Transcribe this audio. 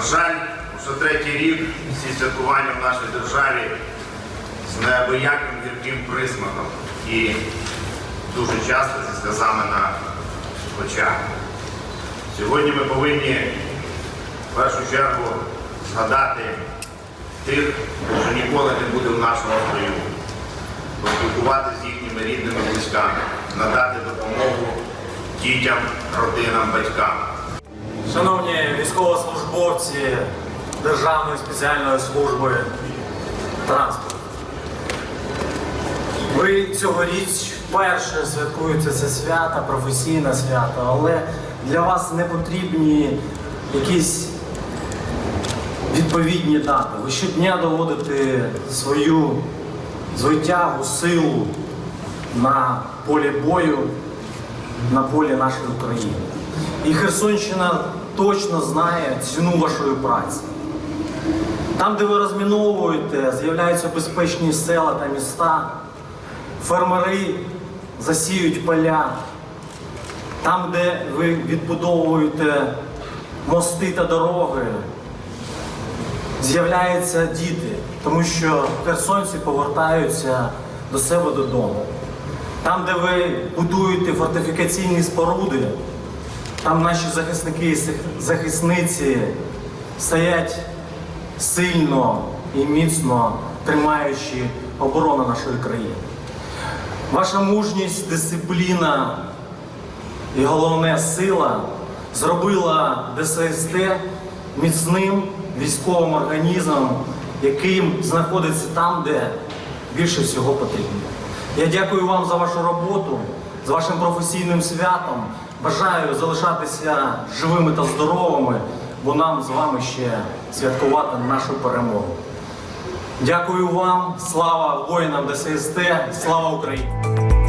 На жаль, уже третій рік всі святкування в нашій державі з неабияким гірким присмаком і дуже часто зі сказами на очах. Сьогодні ми повинні в першу чергу згадати тих, що ніколи не буде в нашому строю, поспілкувати з їхніми рідними близьками, надати допомогу дітям, родинам, батькам. Шановні військовослужбовці Державної спеціальної служби транспорту. Ви цьогоріч вперше святкуєте це свято, професійне свято, але для вас не потрібні якісь відповідні дати. Ви щодня доводите свою звитягу, силу на полі бою, на полі нашої України. І Херсонщина точно знає ціну вашої праці. Там, де ви розміновуєте, з'являються безпечні села та міста, фермери засіють поля. Там, де ви відбудовуєте мости та дороги, з'являються діти, тому що херсонці повертаються до себе додому. Там, де ви будуєте фортифікаційні споруди, там наші захисники і захисниці стоять сильно і міцно тримаючи оборону нашої країни. Ваша мужність, дисципліна і головне сила зробила ДССТ міцним військовим організмом, яким знаходиться там, де більше всього потрібно. Я дякую вам за вашу роботу, з вашим професійним святом. Бажаю залишатися живими та здоровими, бо нам з вами ще святкувати нашу перемогу. Дякую вам, слава воїнам ДССТ, слава Україні!